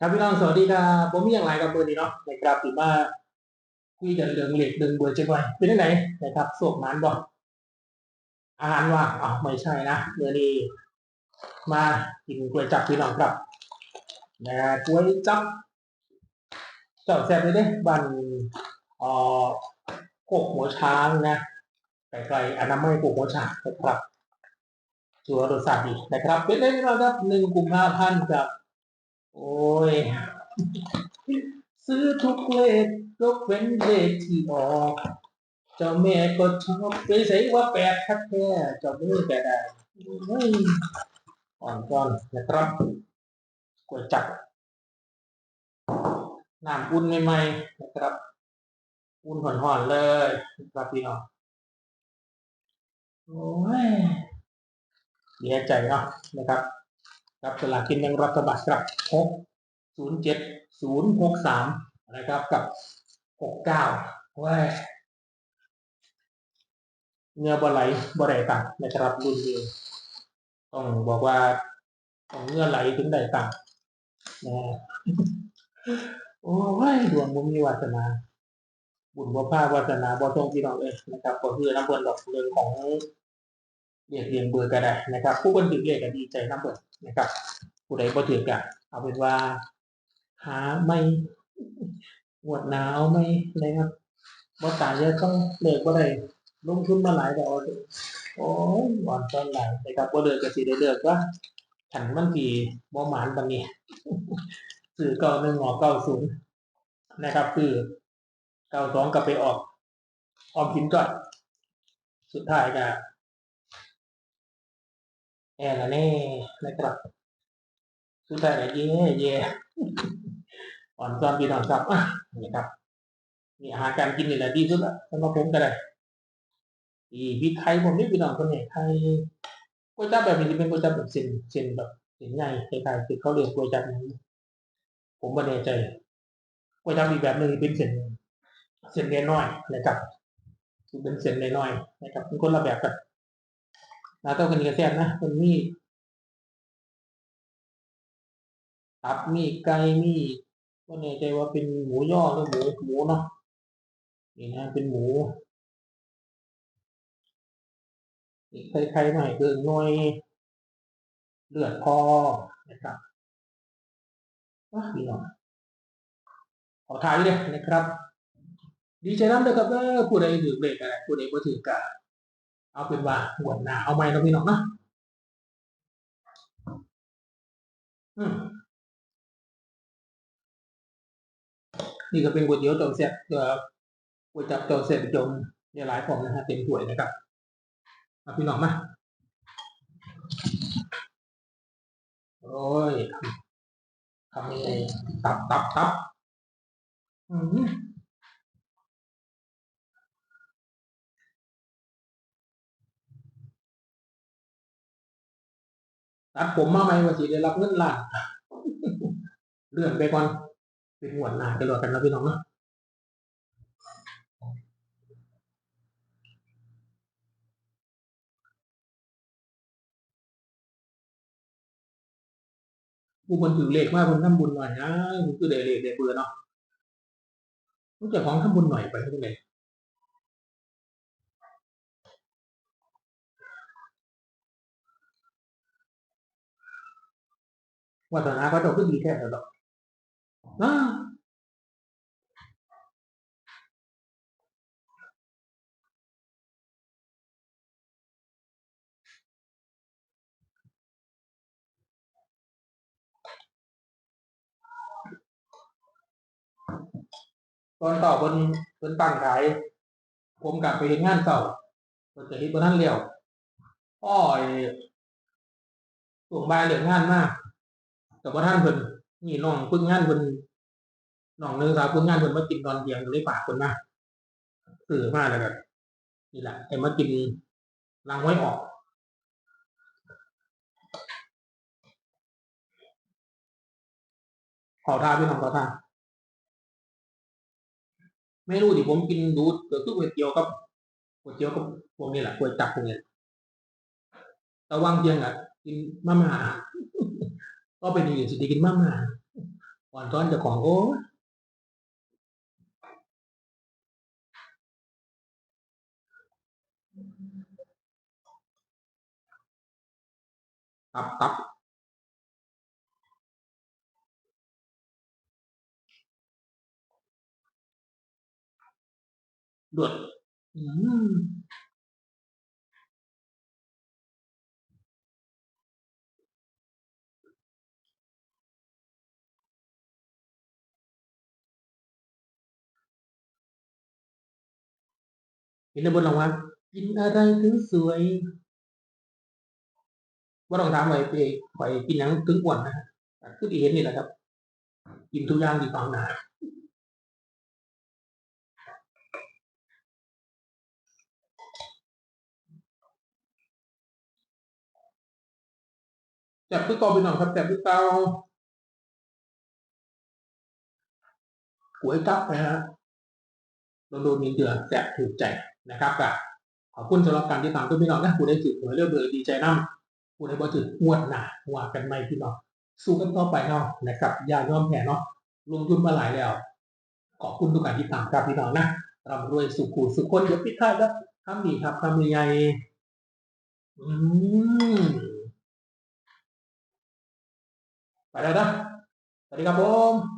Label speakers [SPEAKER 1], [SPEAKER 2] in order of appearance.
[SPEAKER 1] ครับพี่น้องสวัสดีครับผมมีอย่างไรกับเบอร์นี้เนาะนะครับถือว่าคุยกันเรื่องเหล็กเรื่องเบอร์จังไงเป็นยังไงนนะครับสวกมันบ่อาหารว่างอ๋อไม่ใช่นะเมื่อนี้มากินก๋วยจับพี่น้องครับนะก๋วยจับเจ้าแซ่บเลยเด้บันอ่อโคกหัวช้างนะไกลๆอนามัยโคกหัวช้างนะครับถือว่ารสชาติดีนะครับเป็นได้พี่น้องครับหนึ่งกุมภาพันธ์ครับ โอ้ย ซื้อทุกเลขยกเว้นเลขที่ออก เจ้าแม่ก็ชอบไปใส่ว่าแปดคัดแท้เจ้ามือแปดได้อ่อนก่อนนะครับกวยจับน้ำอุ่นใหม่ๆนะครับ อุ่นห่อนๆเลยนะครับพี่น้องโอ้ยเสียใจเนาะนะครับ ครับสลากกินแบ่งรัฐบาลครับหกศูนย์เจ็ดศูนย์หกสามนะครับกับหกเก้าว่าเนื้อบะไหลบะไหลต่างนะครับรุ่นนี้ต้องบอกว่าต้องเนื้อไหลถึงได้ต่างนะโอ้ยดวงบุญมีวาสนาบุญบ่พาวาสนาบ่ทรงพี่น้องเอ้ยนะครับก็คือน้ำเบิร์นดอกเรื่องของ เรียกเรียงเบอร์ก็ได้นะครับ ผู้คนถือเลขก็ดีใจน้ำเบิร์นะครับผู้ใดบ่ถือก็เอาเป็นว่า หาไม่หวดหนาวไม่นะครับบ่ตายจะต้องเลิกบ่ได้ลงทุนมาหลายดอกโอ้ยหวานตอนไหลนะครับบ่เลิกก็สิได้เลิกว่าขันมันทีบ่หมานปานนี้ซื้อเก้าหนึ่งออกเก้าศูนย์นะครับ คือเก้าสองก็ไปออกออมสินก่อนสุดท้ายก็ แอนละแน่นะครับสุดท้ายเย่เย่อ่อนซ้อนพี่น้องครับอะนี่ครับนี่อาหารการกินนี่แหละดีสุดละสำหรับผมก็ได้อีพี่ไทยผมนี่พี่น้องคนนี้ไทยก๋วยจั๊บแบบนี้จะเป็นก๋วยจั๊บแบบเส้นเส้นแบบเส้นใหญ่คล้ายๆที่เขาเรียกก๋วยจั๊บนี้ผมไม่แน่ใจก๋วยจั๊บอีกแบบหนึ่งเป็นเส้นเส้นน้อยนะครับเป็นเส้นน้อยนะครับเป็นคนละแบบกัน แล้วต้องกันกรแซบนะมันมีตับมีไก่มีก็แน่ใจว่าเป็นหมูย่อหรือหมูหมูเนาะนี่นะเป็นหมูนี่ใครๆหน่อยเกินหน่อยเลือดพอนะครับว้าพี่น้องขอทายเลยนะครับ ดีใจน้ำเด้อครับเด้อผู้ใดถือเบรกอะไรผู้ใดบ่ถือกะ เอาเป็นว่าหวนหน้าเอาไม้เนาะพี่น้องนะนี่ก็เป็นก๋วยเตี๋ยวเต่าแซ่บเอ่อก๋วยจับเต่าแซ่บจมเนี่ยหลายฟองนะฮะเต็มถ้วยนะครับมาพี่น้องมาโอ้ยทำยังไงตับตับตับอืม ตัดผมมาไหมว่าสิได้รับเงินล้านเลื่อนไปก่อนเป็นหวหนากันรอกันนะพี่น้องเนาะผู้คนถือเลขมากคนทำบุญหน่อยนะคือเดเลขเดเบื่อเนาะรู้จักของทำบุญหน่อยไปเท่าไหร่ วัฒนาเขาจะขึ้นดีแค่ไหนหรอกนะตอนต่อบนบนตั้งขาย ผมกลับไปเห็นงานเก่าก็จะเห็นบนท่านเลี้ยวอ้อยส่งบายเหลืองงานมาก แต่ว่าท่านเพิ่นนี่น้องพิ่งงานเพิ่นน้องนึงสาวพิ่งงานเพิ่นมากินตอนเที่ยงเลยฝากเพิ่นมาซื้อมาแล้วก็นี่แหละไอ้มากินล้างไว้ออกขอทานพี่น้องขอทานเมนูที่ผมกินดูก็คือก๋วยเตี๋ยวกับก๋วยเตี๋ยวกับพวกนี้แหละก๋วยจับพวกนี้แต่วางเที่ยงอะกินมาม่า ก็เป็นอีกสิได้กินมากมาอ่อนช้อนจ้าของโอ้ตับตับเดือดอืม เห็นในบนรางวัลกินอะไรถึงสวยว่าต้องถามไปไปไปกินหยังถึงอ้วนนะฮะคือที่เห็นนี่แหละครับ กินทุกอย่างที่ฟังหนาแซ่บคือเก่าพี่น้องครับแซ่บคือเก่าก๋วยจับนะฮะโดนโดนมีเดือดแซ่บถูกใจ นะครับก็ขอบคุณสำหรับการติดตามด้วยพี่น้องนะผู้ได้ถือหวยเรื่องเบอร์ดีใจน้ำผู้ได้บ่ถืองวดหนาหวากันไม่พี่น้องสู้กันต่อไปเนาะนะครับอย่ายอมแพ้เนาะลงทุนมาหลายแล้ว ขอบคุณทุกการติดตามครับพี่น้องนะร่ำรวยสุขุสุขคนเดี๋ยวปิดท้ายแล้วคำดีครับคำใหญ่ๆอืมไปแล้วนะสวัสดีครับผม